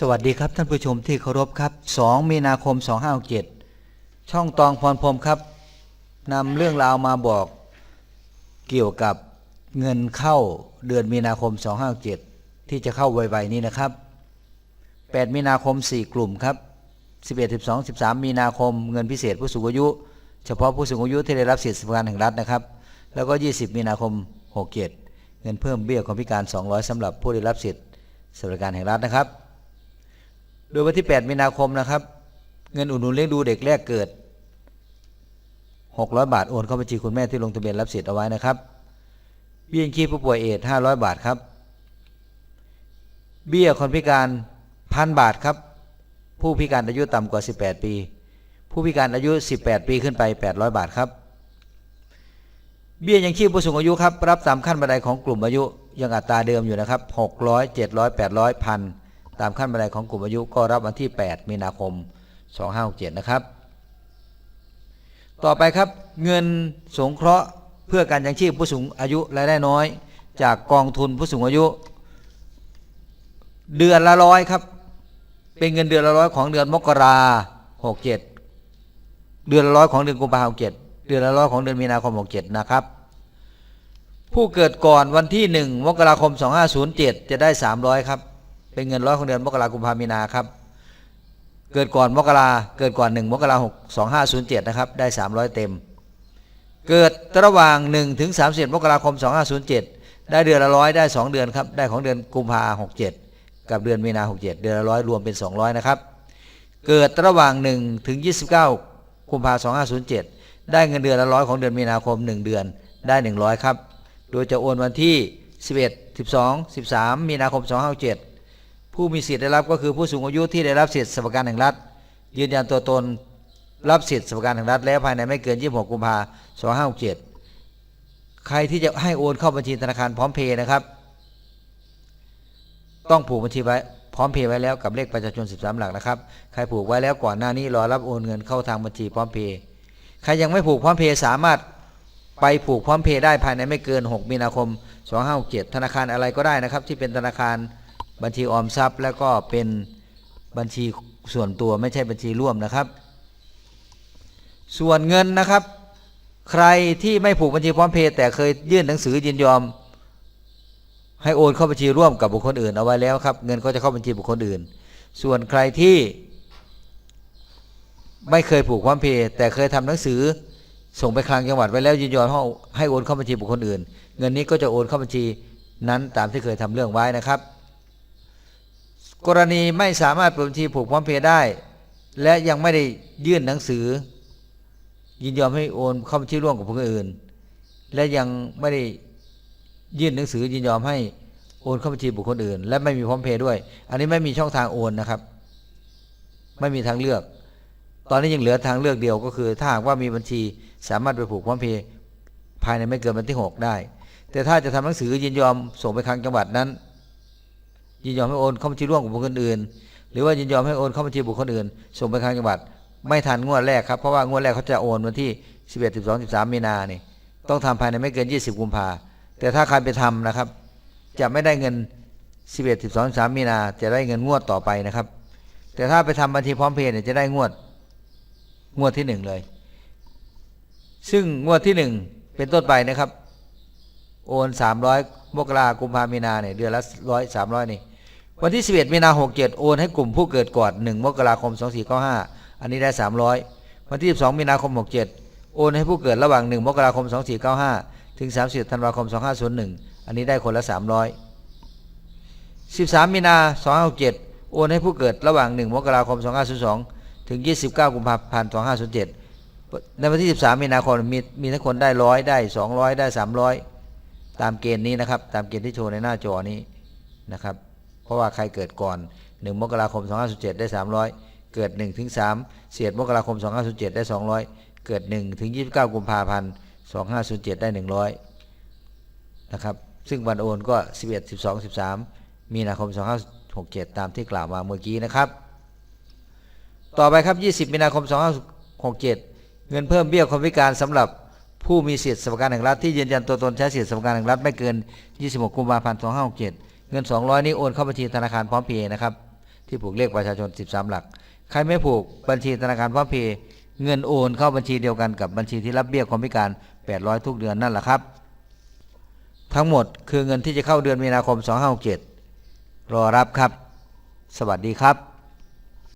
สวัสดีครับท่านผู้ชมที่เคารพครับ 2 มีนาคม 2567ช่องตองพรพรหมครับนำเรื่องราวมาบอกเกี่ยวกับเงินเข้าเดือนมีนาคม 2567ที่จะเข้าไวๆนี้นะครับ 8 มีนาคม 4 กลุ่มครับ 11 12 13 มีนาคมเงินพิเศษผู้สูงอายุ เฉพาะผู้สูงอายุที่ได้รับสิทธิสวัสดิการแห่งรัฐนะครับ แล้วก็ 20 มีนาคม 67 เงินเพิ่มเบี้ยคนพิการ 200สำหรับผู้ได้รับสิทธิสวัสดิการแห่งรัฐนะครับ โดยวันที่ 8 มีนาคมนะครับ เงินอุดหนุนเลี้ยงดูเด็กแรกเกิด 600 บาทโอนเข้าบัญชีคุณแม่ที่ลงทะเบียนรับสิทธิ์เอาไว้นะครับเบี้ยยังชีพผู้ป่วยเอดส์500 บาทครับ เบี้ยคนพิการพันบาทครับ ผู้พิการอายุต่ำกว่า 18 ปี ผู้พิการอายุ 18 ปีขึ้นไป 800 บาทครับเบี้ยยังชีพผู้สูงอายุครับ รับตามขั้นบันไดของกลุ่มอายุยังอัตราเดิมอยู่นะครับ 600 700 800พัน ตามขั้นบันไดของกลุ่มอายุก็รับวันที่ 8 มีนาคม 2567 นะครับ ต่อไปครับเงินสงเคราะห์เพื่อการยังชีพผู้สูงอายุรายได้น้อย จากกองทุนผู้สูงอายุ เดือนละร้อยครับ เป็นเงินเดือนละร้อยของเดือนมกราหกเจ็ดเดือนละร้อยของเดือนกุมภาพันธ์หกเจ็ดเดือนละร้อยของเดือนมีนาคมหกเจ็ดนะครับ ผู้เกิดก่อนวันที่หนึ่งมกราคมสองห้าศูนย์เจ็ดจะได้สามร้อยครับ เป็นเงินร้อยของเดือนมกราคมกุมภามีนาครับ เกิดก่อนมกราเกิดก่อนหนึ่งมกราหกสองห้าศูนย์เจ็ดนะครับได้สามร้อยเต็ม เกิดระหว่าง1ถึง31มสิบมกราคม2507ได้เดือนละร้อยได้2เดือนครับได้ของเดือนกุมภาหกเจ็ดกับเดือนมีนาหกเจ็ดเดือนละร้อยรวมเป็น200นะครับเกิดระหว่าง1ถึง29กุมภาพันธ์2507ได้เงินเดือนละร้อยของเดือนมีนาคม1เดือนได้100ครับโดยจะโอนวันที่11 12 13มีนาคม2507 ผู้มีสิทธิ์ได้รับก็คือผู้สูงอายุที่ได้รับสิทธิ์สวัสดิการแห่งรัฐ ยืนยันตัวตนรับสิทธิ์สวัสดิการแห่งรัฐ แล้วภายในไม่เกิน 26 กุมภาพันธ์2567 ใครที่จะให้โอนเข้าบัญชีธนาคารพร้อมเพย์นะครับ ต้องผูกบัญชีไว้พร้อมเพย์ไว้แล้วกับเลขประชาชน 13 หลักนะครับ ใครผูกไว้แล้วก่อนหน้านี้รอรับโอนเงินเข้าทางบัญชีพร้อมเพย์ใครยังไม่ผูกพร้อมเพย์สามารถไปผูกพร้อมเพย์ได้ภายในไม่เกิน 6 มีนาคม 2567 ธนาคารอะไรก็ได้นะครับ ที่เป็นธนาคาร บัญชีออมทรัพย์ แล้วก็เป็นบัญชีส่วนตัวไม่ใช่บัญชีร่วมนะครับ ส่วนเงินนะครับ ใครที่ไม่ผูกบัญชีพร้อมเพย์แต่เคยยื่นหนังสือยินยอม ให้โอนเข้าบัญชีร่วมกับบุคคลอื่นเอาไว้แล้วครับ เงินก็จะเข้าบัญชีบุคคลอื่น ส่วนใครที่ไม่เคยผูกพร้อมเพย์แต่เคยทำหนังสือส่งไปคลังจังหวัดไว้แล้วยินยอมให้โอนเข้าบัญชีบุคคลอื่น เงินนี้ก็จะโอนเข้าบัญชีนั้นตามที่เคยทำเรื่องไว้นะครับ กรณีไม่สามารถเปิดบัญชีผูกพร้อมเพย์ได้ และยังไม่ได้ยื่นหนังสือ ยินยอมให้โอนเข้าบัญชีร่วมกับผู้อื่น และยังไม่ได้ยื่นหนังสือยินยอมให้โอนเข้าบัญชีบุคคลอื่น และไม่มีพร้อมเพย์ด้วย อันนี้ไม่มีช่องทางโอนนะครับ ไม่มีทางเลือก ตอนนี้ยังเหลือทางเลือกเดียวก็คือ ถ้าหากว่ามีบัญชีสามารถไปผูกพร้อมเพย์ภายในไม่เกินวันที่ 6 ได้ แต่ถ้าจะทำหนังสือยินยอมส่งไปคลังจังหวัดนั้น ยินยอมให้โอนเข้าบัญชีร่วมกับบุคคลอื่น หรือว่ายินยอมให้โอนเข้าบัญชีบุคคลอื่น ส่งไปคลังจังหวัด ไม่ทันงวดแรกครับ เพราะว่างวดแรกเขาจะโอนวันที่ 11 12 13 มีนาเนี่ยต้องทำภายในไม่เกิน 20 กุมภาแต่ถ้าใครไปทำนะครับ จะไม่ได้เงิน 11 12 13 มีนา จะได้เงินงวดต่อไปนะครับ แต่ถ้าไปทำบัญชีพร้อมเพย์เนี่ยจะได้งวดงวดที่หนึ่งเลย ซึ่งงวดที่หนึ่งเป็นต้นไปนะครับ โอน 300มกรากุมภามีนาเนี่ยเดือนละร้อยสามร้อยนี่ วันที่ 11 มีนา67โอนให้กลุ่มผู้เกิดก่อน1มกราคม 2495 อันนี้ได้ 300 วันที่ 12 มีนาคม 67 โอนให้ผู้เกิดระหว่าง 1 มกราคม 2495 ถึง 30 ธันวาคม 2501 อันนี้ได้คนละ 300 13 มีนา2567 โอนให้ผู้เกิดระหว่าง 1 มกราคม 2502 ถึง 29 กุมภาพันธ์ 2507 ในวันที่ 13 มีนาคมมีมีทั้งคนได้ร้อยได้ 200 ได้ 300 ตามเกณฑ์นี้นะครับ ตามเกณฑ์ที่โชว์ในหน้าจอนี้นะครับ เพราะว่าใครเกิดก่อน 1 มกราคม 2507 ได้ 300 เกิด1ถึง3เสียดมกราคม 2507 ได้ 200 เกิด1ถึง29 กุมภาพันธ์ 2507 ได้ 100 นะครับ ซึ่งวันโอนก็ 11 12 13 มีนาคม 2567 ตามที่กล่าวมาเมื่อกี้นะครับ ต่อไปครับ 20 มีนาคม 2567 เงินเพิ่มเบี้ยคนพิการสำหรับผู้มีสิทธิสวัสดิการแห่งรัฐที่ยืนยันตัวตนใช้สิทธิสวัสดิการแห่งรัฐไม่เกิน 26 กุมภาพันธ์ 2567 เงิน 200 นี้โอนเข้าบัญชีธนาคารพร้อมเพย์นะครับ ที่ผูกเลขประชาชน 13 หลัก ใครไม่ผูกบัญชีธนาคารพร้อมเพย์เงินโอนเข้าบัญชีเดียวกันกับบัญชีที่รับเบี้ยความพิการ 800 ทุกเดือนนั่นแหละครับ ทั้งหมดคือเงินที่จะเข้าเดือนมีนาคม 2567 รอรับครับ สวัสดีครับ